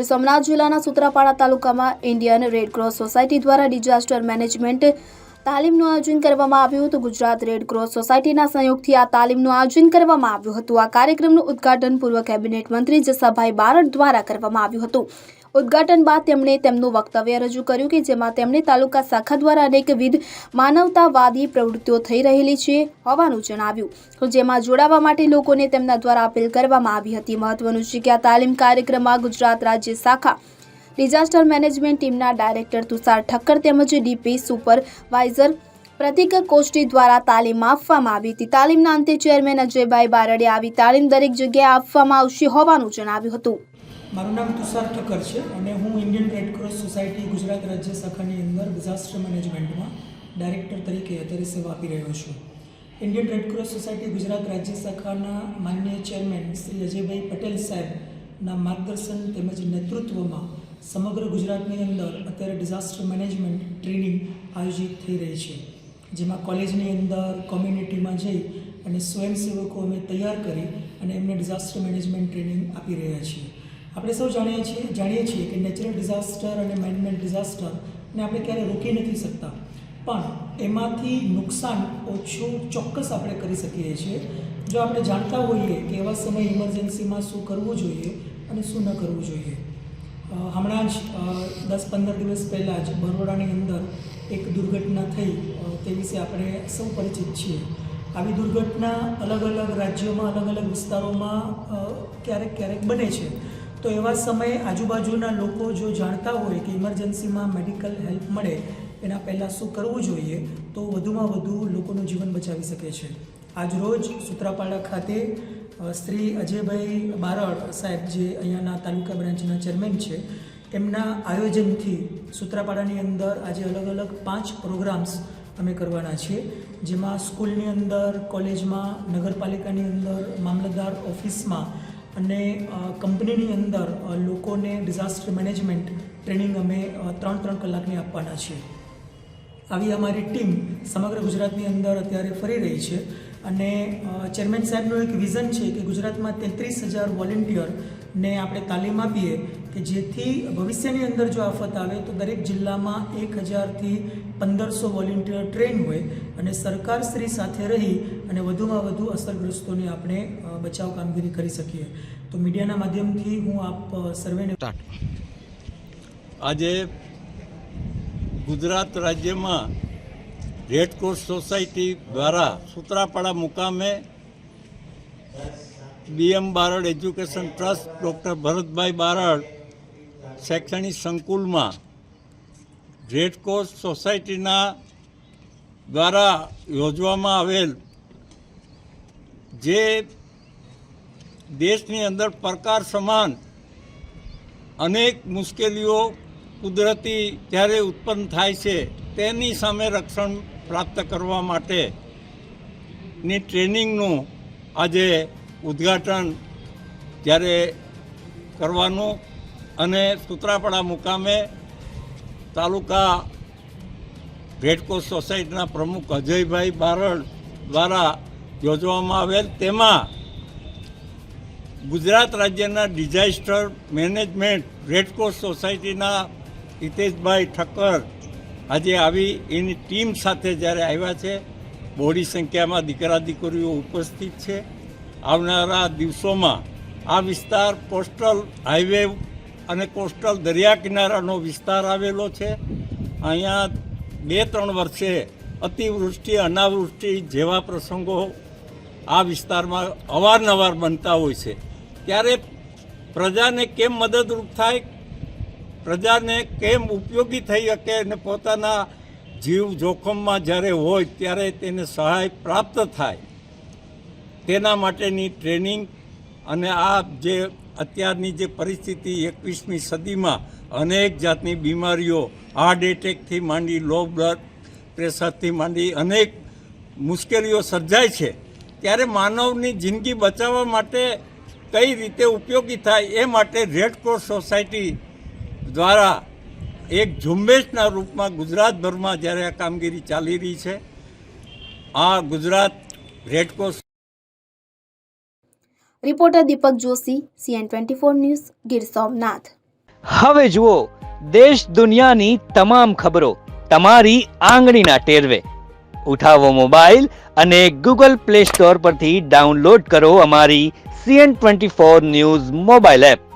ગીર સોમનાથ જિલ્લાના સુત્રાપાડા તાલુકામાં Indian Red Cross society દ્વારા ડિઝાસ્ટર મેનેજમેન્ટ તાલીમનું આયોજન કરવામાં આવ્યું હતું. ગુજરાત રેડક્રોસ સોસાયટીના સહયોગથી આ તાલીમનું આયોજન કરવામાં આવ્યું હતું. આ કાર્યક્રમનું ઉદ્ઘાટન પૂર્વ કેબિનેટ મંત્રી જસાભાઈ બારડ દ્વારા કરવામાં આવ્યું હતું. ઉદ્ઘાટન બાદ તેમણે તેમનું વક્તવ્ય રજૂ કર્યું કે જેમાં તેમણે તાલુકા શાખા દ્વારા અનેકવિધ માનવતાવાદી પ્રવૃત્તિઓ થઈ રહેલી છે હોવાનું જણાવ્યું. જેમાં જોડાવા માટે લોકોને તેમના દ્વારા અપીલ કરવામાં આવી હતી. મહત્વનું છે કે આ તાલીમ કાર્યક્રમમાં ગુજરાત રાજ્ય શાખા ડિઝાસ્ટર મેનેજમેન્ટ ટીમના ડાયરેક્ટર તુષાર ઠક્કર તેમજ ડીપી સુપરવાઇઝર પ્રતિક કોષ્ટી દ્વારા તાલીમ આપવામાં આવી હતી. તાલીમના અંતે ચેરમેન અજયભાઈ બારડે આવી તાલીમ દરેક જગ્યાએ આપવામાં આવશે હોવાનું જણાવ્યું હતું. મારું નામ તુષાર ઠક્કર છે અને હું ઇન્ડિયન રેડક્રોસ સોસાયટી ગુજરાત રાજ્ય શાખાની અંદર ડિઝાસ્ટર મેનેજમેન્ટમાં ડાયરેક્ટર તરીકે અત્યારે સેવા આપી રહ્યો છું. ઇન્ડિયન રેડક્રોસ સોસાયટી ગુજરાત રાજ્ય શાખાના માનનીય ચેરમેન શ્રી અજયભાઈ પટેલ સાહેબના માર્ગદર્શન તેમજ નેતૃત્વમાં સમગ્ર ગુજરાતની અંદર અત્યારે ડિઝાસ્ટર મેનેજમેન્ટ ટ્રેનિંગ આયોજિત થઈ રહી છે. જેમાં કોલેજની અંદર કોમ્યુનિટીમાં જઈ અને સ્વયંસેવકો અમે તૈયાર કરી અને એમને ડિઝાસ્ટર મેનેજમેન્ટ ટ્રેનિંગ આપી રહ્યા છીએ. આપણે સૌ જાણીએ છીએ જાણીએ છીએ કે નેચરલ ડિઝાસ્ટર અને મેનમેડ ડિઝાસ્ટરને આપણે ક્યારેય રોકી નથી શકતા. પણ એમાંથી નુકસાન ઓછું ચોક્કસ આપણે કરી શકીએ છીએ. જો આપણે જાણતા હોઈએ કે એવા સમય ઇમરજન્સીમાં શું કરવું જોઈએ અને શું ન કરવું જોઈએ. હમણાં જ દસ પંદર દિવસ પહેલાં જ બરોડાની અંદર એક દુર્ઘટના થઈ તે વિશે આપણે સૌ પરિચિત છીએ. આવી દુર્ઘટના અલગ અલગ રાજ્યોમાં, અલગ અલગ વિસ્તારોમાં ક્યારેક ક્યારેક બને છે. તો એવા સમયે આજુબાજુના લોકો જો જાણતા હોય કે ઇમરજન્સીમાં મેડિકલ હેલ્પ મળે, એના પહેલાં શું કરવું જોઈએ, તો વધુમાં વધુ લોકોનું જીવન બચાવી શકે છે. આજરોજ સૂત્રાપાડા ખાતે શ્રી અજયભાઈ બારડ સાહેબ જે અહીંયાના તાલુકા બ્રાન્ચના ચેરમેન છે, એમના આયોજનથી સૂત્રાપાડાની અંદર આજે અલગ અલગ પાંચ પ્રોગ્રામ્સ અમે કરવાના છીએ, જેમાં સ્કૂલની અંદર, કોલેજમાં, નગરપાલિકાની અંદર, મામલતદાર ઓફિસમાં અને કંપનીની અંદર લોકોને ડિઝાસ્ટર મેનેજમેન્ટ ટ્રેનિંગ અમે ત્રણ ત્રણ કલાકની આપવાના છીએ. આવી અમારી ટીમ સમગ્ર ગુજરાતની અંદર અત્યારે ફરી રહી છે. અને ચેરમેન સાહેબનું એક વિઝન છે કે ગુજરાતમાં તેત્રીસ હજાર વોલેન્ટિયરને આપણે તાલીમ આપીએ કે જેથી ભવિષ્યની અંદર જો આફત આવે તો દરેક જિલ્લામાં એક હજારથી પંદરસો વોલેન્ટિયર ટ્રેન હોય અને સરકારશ્રી સાથે રહી અને વધુમાં વધુ અસરગ્રસ્તોની આપણે બચાવ કામગીરી કરી શકીએ. તો મીડિયાના માધ્યમથી હું આપ સર્વેને આજે ગુજરાત રાજ્યમાં રેડક્રોસ સોસાયટી દ્વારા સૂત્રાપાડા મુકામે BM Barad education trust doctor Bharatbhai Barad શૈક્ષણિક સંકુલમાં રેડક્રોસ સોસાયટીના દ્વારા યોજવામાં આવેલ જે દેશની અંદર પ્રકાર સમાન અનેક મુશ્કેલીઓ કુદરતી ત્યારે ઉત્પન્ન થાય છે. તેની સામે રક્ષણ પ્રાપ્ત કરવા માટેની ટ્રેનિંગનું આજે ઉદ્ઘાટન જ્યારે કરવાનું અને સૂત્રાપાડા મુકામે તાલુકા રેડક્રોસ સોસાયટીના પ્રમુખ અજયભાઈ બારડ દ્વારા યોજવામાં આવેલ તેમાં ગુજરાત રાજ્યના ડિઝાસ્ટર મેનેજમેન્ટ રેડક્રોસ સોસાયટીના હિતેશભાઈ ઠક્કર આજે આવી એની ટીમ સાથે જ્યારે આવ્યા છે, બહોળી સંખ્યામાં દીકરા દીકરીઓ ઉપસ્થિત છે. આવનારા દિવસોમાં આ વિસ્તાર કોસ્ટલ હાઈવે અને કોસ્ટલ દરિયા કિનારાનો વિસ્તાર આવેલો છે. અહીંયા બે ત્રણ વર્ષે અતિવૃષ્ટિ, અનાવૃષ્ટિ જેવા પ્રસંગો આ વિસ્તારમાં અવારનવાર બનતા હોય છે. ત્યારે પ્રજાને કેમ મદદરૂપ થાય? પ્રજાને કેમ ઉપયોગી થઈ શકે અને પોતાના જીવ જોખમમાં જ્યારે હોય ત્યારે તેને સહાય પ્રાપ્ત થાય. તેના માટેની ટ્રેનિંગ અને આ જે અત્યારની જે પરિસ્થિતિ એકવીસમી સદીમાં અનેક જાતની બીમારીઓ, હાર્ટ એટેકથી માંડી લો બ્લડ પ્રેશરથી માંડી અનેક મુશ્કેલીઓ સર્જાય છે. ત્યારે માનવની જિંદગી બચાવવા માટે કઈ રીતે ઉપયોગી થાય એ માટે રેડક્રોસ સોસાયટી દ્વારા એક ઝુંબેશના રૂપમાં ગુજરાતભરમાં જ્યારે આ કામગીરી ચાલી રહી છે આ Gujarat red cross reporter Deepak Joshi CN twenty four news Gir Somnath. હવે જુઓ દેશ દુનિયાની તમામ ખબરો તમારી આંગળીના ટેરવે. ઉઠાવો મોબાઈલ અને ગૂગલ પ્લે સ્ટોર પરથી ડાઉનલોડ કરો અમારી CN twenty four news mobile app.